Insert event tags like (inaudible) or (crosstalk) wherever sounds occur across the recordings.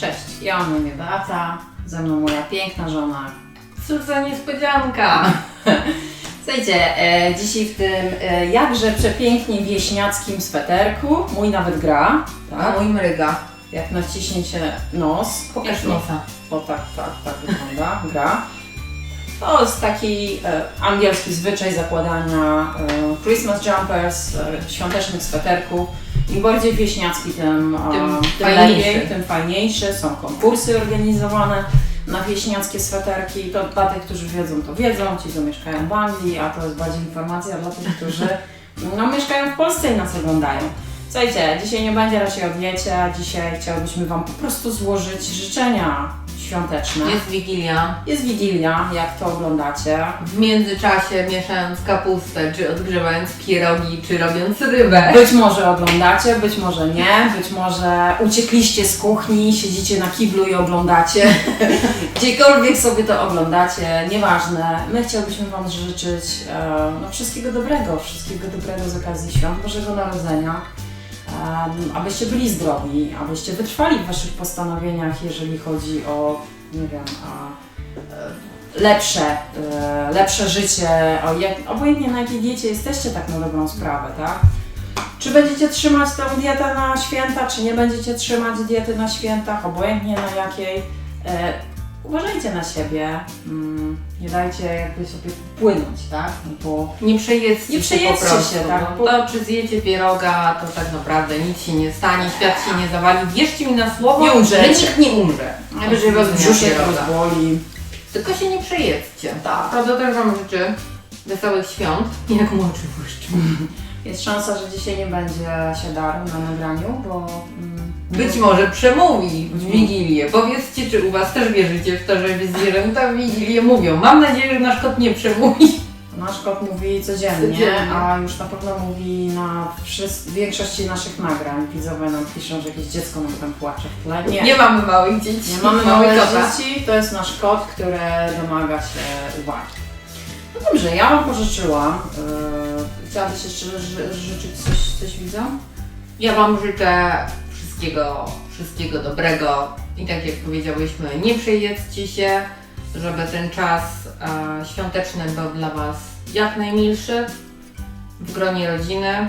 Cześć, ja mam na imię Beata, ze mną moja piękna żona. Cóż za niespodzianka! (laughs) Słuchajcie, e, dzisiaj w tym e, jakże przepięknie wieśniackim sweterku, mój nawet gra, A tak? mój mryga. Jak naciśnięcie nos, pokaż nos. nosa. O tak, tak, tak wygląda, gra. To jest taki e, angielski zwyczaj zakładania e, Christmas jumpers, e, świątecznych sweterków. Im bardziej wieśniacki, tym, e, Tym tym fajniejszy. lepiej, tym fajniejszy. Są konkursy organizowane na wieśniackie sweterki. To dla tych, którzy wiedzą, to wiedzą, ci, co mieszkają w Anglii, a to jest bardziej informacja dla tych, którzy (laughs) no, mieszkają w Polsce i nas oglądają. Słuchajcie, dzisiaj nie będzie raczej o diecie, a dzisiaj chciałbyśmy Wam po prostu złożyć życzenia świąteczne. Jest Wigilia. Jest Wigilia, jak to oglądacie. W międzyczasie mieszając kapustę, czy odgrzewając pierogi, czy robiąc rybę. Być może oglądacie, być może nie, być może uciekliście z kuchni, siedzicie na kiblu i oglądacie. (laughs) Gdziekolwiek sobie to oglądacie, nieważne. My chciałbyśmy Wam życzyć e, no, wszystkiego dobrego, wszystkiego dobrego z okazji świąt Bożego Narodzenia. Abyście byli zdrowi, abyście wytrwali w Waszych postanowieniach, jeżeli chodzi o, nie wiem, e, lepsze, e, lepsze życie, o jak, obojętnie na jakiej diecie jesteście tak na dobrą sprawę, tak? Czy będziecie trzymać tę dietę na święta, czy nie będziecie trzymać diety na świętach, obojętnie na jakiej. Uważajcie na siebie, mm, nie dajcie jakby sobie płynąć, tak? No bo Nie przejedzcie, Nie przejedzcie się, po prostu, się, tak, No, bo- to czy zjecie pieroga, to tak naprawdę nic się nie stanie, świat się nie zawali. Wierzcie mi na słowo, Nie umrzecie. że nikt nie umrze. najwyżej was brzuszek rozboli. Tylko się nie przejedzcie. Tak. Prawda też Wam życzę wesołych świąt. Jak młodszy błyszczu. Jest szansa, że dzisiaj nie będzie się darł na nagraniu, bo... Mm, Być może przemówi w. Wigilię. Powiedzcie, czy u Was też wierzycie w to, że zwierzęta w Wigilię mówią. Mam nadzieję, że nasz kot nie przemówi. Nasz kot mówi codziennie, Codziennie. a już na pewno mówi na wszys- większości naszych nagrań. Widzowie nam piszą, że jakieś dziecko nam tam płacze w tle. Nie, Nie mamy małych dzieci. nie mamy małych dzieci, to jest nasz kot, który domaga się uwagi. No dobrze, ja Wam pożyczyłam. Chciałabyś jeszcze ży- życzyć coś, coś widzom? Ja Wam życzę wszystkiego, wszystkiego dobrego i tak jak powiedziałyśmy, nie przejedzcie się, żeby ten czas e, świąteczny był dla Was jak najmilszy w gronie rodziny, e,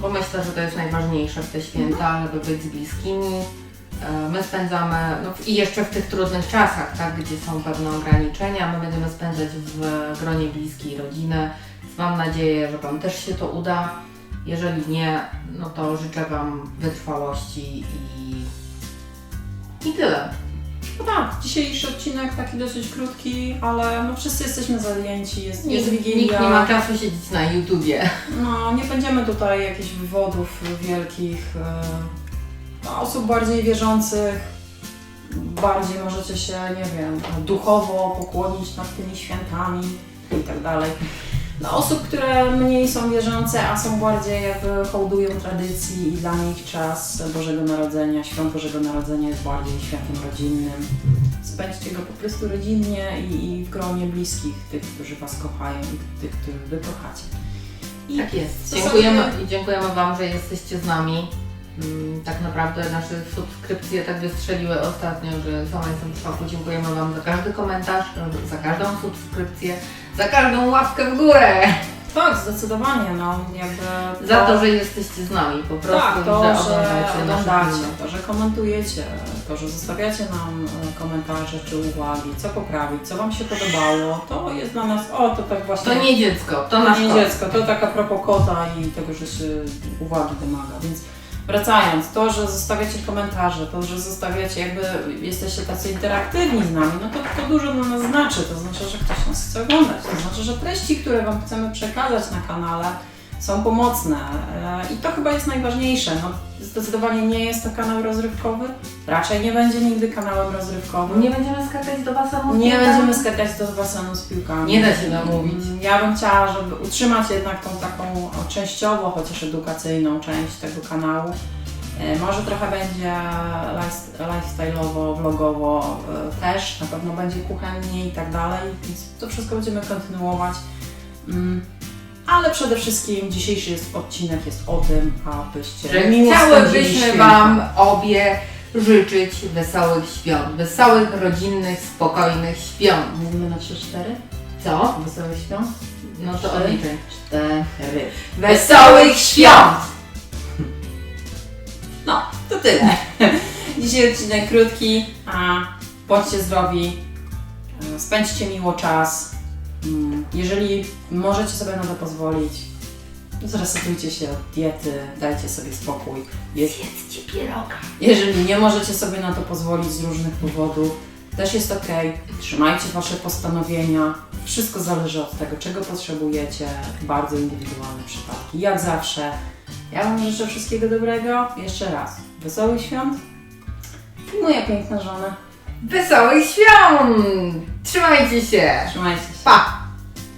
bo myślę, że to jest najważniejsze w te święta, żeby być z bliskimi. E, My spędzamy, no i jeszcze w tych trudnych czasach, tak, gdzie są pewne ograniczenia, my będziemy spędzać w gronie bliskiej rodziny. Mam nadzieję, że Wam też się to uda. Jeżeli nie, no to życzę Wam wytrwałości i, i tyle. No tak, dzisiejszy odcinek taki dosyć krótki, ale no wszyscy jesteśmy zajęci, jest, jest Nikt, Wigilia. nikt nie ma czasu siedzieć na YouTubie. No, nie będziemy tutaj jakichś wywodów wielkich. e, no, osób bardziej wierzących, bardziej możecie się, nie wiem, duchowo pokłonić nad tymi świętami i tak dalej. Dla osób, które mniej są wierzące, a są bardziej jakby hołdują tradycji i dla nich czas Bożego Narodzenia, świąt Bożego Narodzenia jest bardziej świętem rodzinnym. Spędźcie go po prostu rodzinnie i, i w gronie bliskich, tych, którzy Was kochają i tych, których Wy kochacie. I Tak jest. Dziękujemy, i dziękujemy Wam, że jesteście z nami. Mm, Tak naprawdę nasze subskrypcje tak wystrzeliły ostatnio, że sama jestem w szoku. Dziękujemy Wam za każdy komentarz, za każdą subskrypcję, za każdą łapkę w górę. Tak, zdecydowanie, no jakby... Za to, że jesteście z nami po prostu. Tak, to, że że oglądacie nasze oglądacie, filmy. to, że komentujecie, to, że zostawiacie nam e, komentarze czy uwagi, co poprawić, co Wam się podobało, to jest dla nas, o to tak właśnie... To nie dziecko, to to nasz nie kot. dziecko, to tak a propos kota i tego, że się uwagi wymaga, więc wracając, to, że zostawiacie komentarze, to, że zostawiacie jakby, jesteście tacy interaktywni z nami, no to, to dużo dla nas znaczy, to znaczy, że ktoś nas chce oglądać, to znaczy, że treści, które Wam chcemy przekazać na kanale są pomocne e, i to chyba jest najważniejsze, no zdecydowanie nie jest to kanał rozrywkowy, raczej nie będzie nigdy kanałem rozrywkowym. Nie będziemy skakać do basenu. z Nie piłkami? będziemy skakać do basenu z piłkami. Nie da się namówić. Ja bym chciała, żeby utrzymać jednak tą taką częściowo, chociaż edukacyjną część tego kanału. E, Może trochę będzie life- lifestyle'owo, vlogowo e, też, na pewno będzie kuchennie i tak dalej, więc to wszystko będziemy kontynuować. Ale przede wszystkim dzisiejszy jest odcinek jest o tym, abyście miło spędzili chciałybyśmy święta. Wam obie życzyć wesołych świąt, wesołych, rodzinnych, spokojnych świąt. Mówimy na 3-4? Co? Wesołych świąt? No to Trzy. odliczaj. Cztery. Wesołych świąt! No, to tyle. Dzisiaj odcinek krótki, a bądźcie zdrowi, e, spędźcie miło czas. Mm, Jeżeli możecie sobie na to pozwolić, zresetujcie się od diety, dajcie sobie spokój. Je- Zjedzcie pieroga. Jeżeli nie możecie sobie na to pozwolić z różnych powodów, też jest ok. Trzymajcie Wasze postanowienia. Wszystko zależy od tego, czego potrzebujecie. Bardzo indywidualne przypadki. Jak zawsze, ja Wam życzę wszystkiego dobrego. Jeszcze raz, wesołych świąt i moja piękna żona. Wesołych świąt! Trzymajcie się! Trzymajcie się. Pa!